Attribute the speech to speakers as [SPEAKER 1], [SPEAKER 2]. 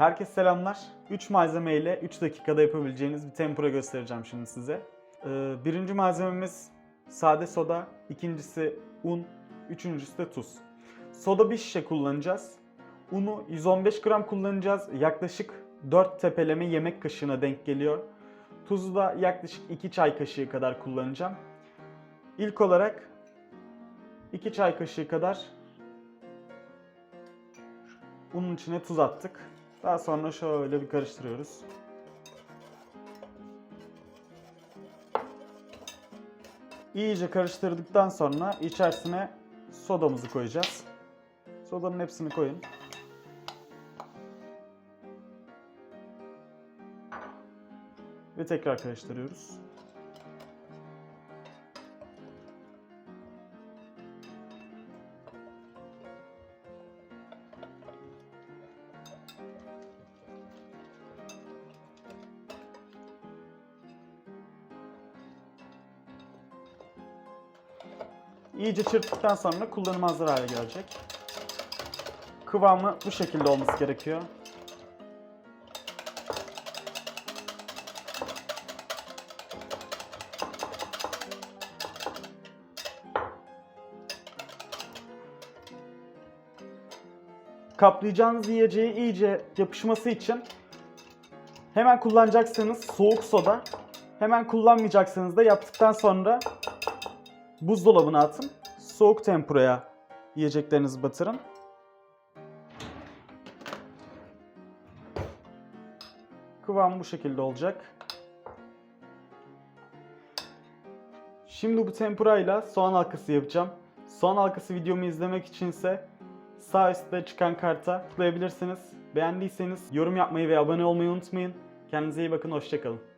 [SPEAKER 1] Herkese selamlar. 3 malzeme ile 3 dakikada yapabileceğiniz bir tempura göstereceğim şimdi size. Ee, birinci malzememiz sade soda, ikincisi un, üçüncüsü de tuz. Soda bir şişe kullanacağız. Unu 115 gram kullanacağız. Yaklaşık 4 tepeleme yemek kaşığına denk geliyor. Tuzu da yaklaşık 2 çay kaşığı kadar kullanacağım. İlk olarak 2 çay kaşığı kadar unun içine tuz attık. Daha sonra şöyle bir karıştırıyoruz. İyice karıştırdıktan sonra içerisine sodamızı koyacağız. Sodanın hepsini koyun. Ve tekrar karıştırıyoruz. İyice çırptıktan sonra kullanıma hazır hale gelecek. Kıvamı bu şekilde olması gerekiyor. Kaplayacağınız yiyeceği iyice yapışması için hemen kullanacaksanız soğuk soda, hemen kullanmayacaksanız da yaptıktan sonra buzdolabına atın. Soğuk tempuraya yiyeceklerinizi batırın. Kıvam bu şekilde olacak. Şimdi bu tempurayla soğan halkası yapacağım. Soğan halkası videomu izlemek içinse sağ üstte çıkan karta tıklayabilirsiniz. Beğendiyseniz yorum yapmayı ve abone olmayı unutmayın. Kendinize iyi bakın, hoşçakalın.